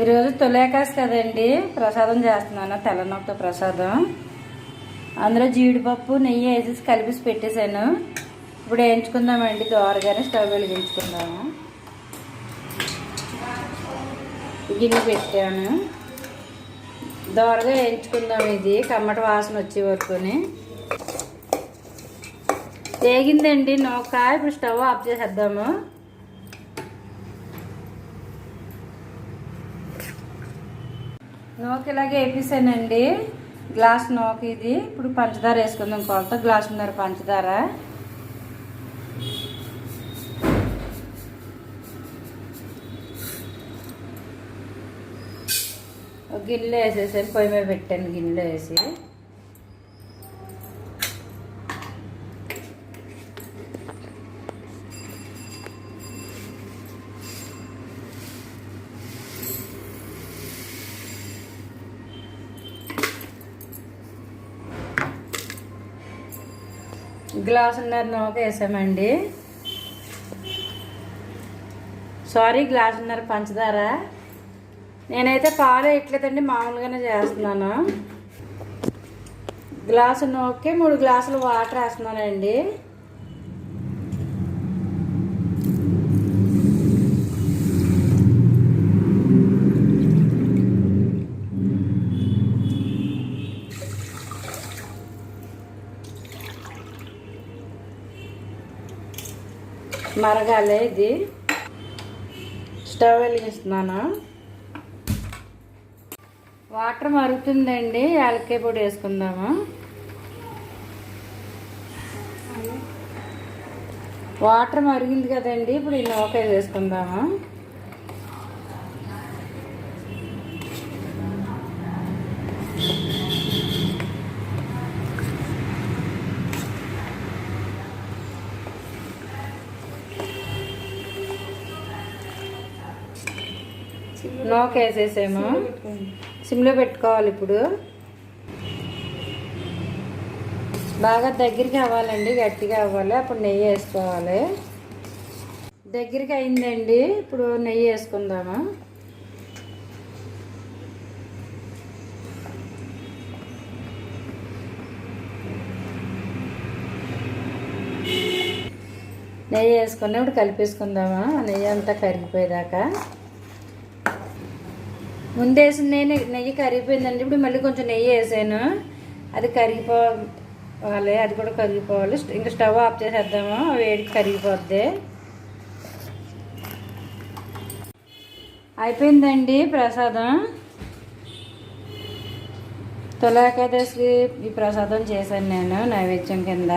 ఈరోజు తులేకాస్ కదండి. ప్రసాదం చేస్తున్నాను తెల్లనొక్క ప్రసాదం. అందులో జీడిపప్పు నెయ్యి వేసేసి కలిపేసి పెట్టేశాను. ఇప్పుడు వేయించుకుందామండి. దోరగానే స్టవ్ వెలిగించుకుందాము. గిన్నె పెట్టాను. దోరగా వేయించుకుందాం ఇది. కమ్మటి వాసన వచ్చే వరకుని. వేగిందండి. నూక ఇప్పుడు స్టవ్ ఆఫ్ చేసేద్దాము. నోకి ఇలాగే వేపేసానండి. గ్లాస్ నోకి ఇది. ఇప్పుడు పంచదార వేసుకుందాం కొలత గ్లాసున్నర పంచదార. ఒక గిన్నెలో వేసేసాను పొయ్యి మీద పెట్టాను గిన్నెలో వేసి. గ్లాసున్నర నూక వేసామండి సారీ గ్లాసున్నర పంచదార. నేనైతే పాలు వేయట్లేదండి మామూలుగానే చేస్తున్నాను. గ్లాసు నూకే మూడు గ్లాసులు వాటర్ వేస్తున్నానండి. మరగాలి ఇది. స్టవ్ వెలిగిస్తున్నాను? వాటర్ మరుగుతుందండి యాలక్కాయ పొడి వేసుకుందాము? వాటర్ మరిగింది కదండి ఇప్పుడు ఈ నూకాయ వేసుకుందాము? నూక వేసేసాము సిమ్లో పెట్టుకోవాలి ఇప్పుడు. బాగా దగ్గరికి అవ్వాలండి గట్టిగా అవ్వాలి అప్పుడు నెయ్యి వేసుకోవాలి. దగ్గరికి అయిందండి ఇప్పుడు నెయ్యి వేసుకుందాము? నెయ్యి వేసుకున్నప్పుడు కలిపేసుకుందామా? నెయ్యి అంతా కరిగిపోయేదాకా. ముందేసిన నేను నెయ్యి కరిగిపోయిందండి. ఇప్పుడు మళ్ళీ కొంచెం నెయ్యి వేసాను. అది కరిగిపోవాలి అది కూడా కరిగిపోవాలి. ఇంకా స్టవ్ ఆఫ్ చేసేద్దాము. వేడికి కరిగిపోద్ది. అయిపోయిందండి ప్రసాదం. తులాకాదశి ఈ ప్రసాదం చేశాను నేను నైవేద్యం కింద.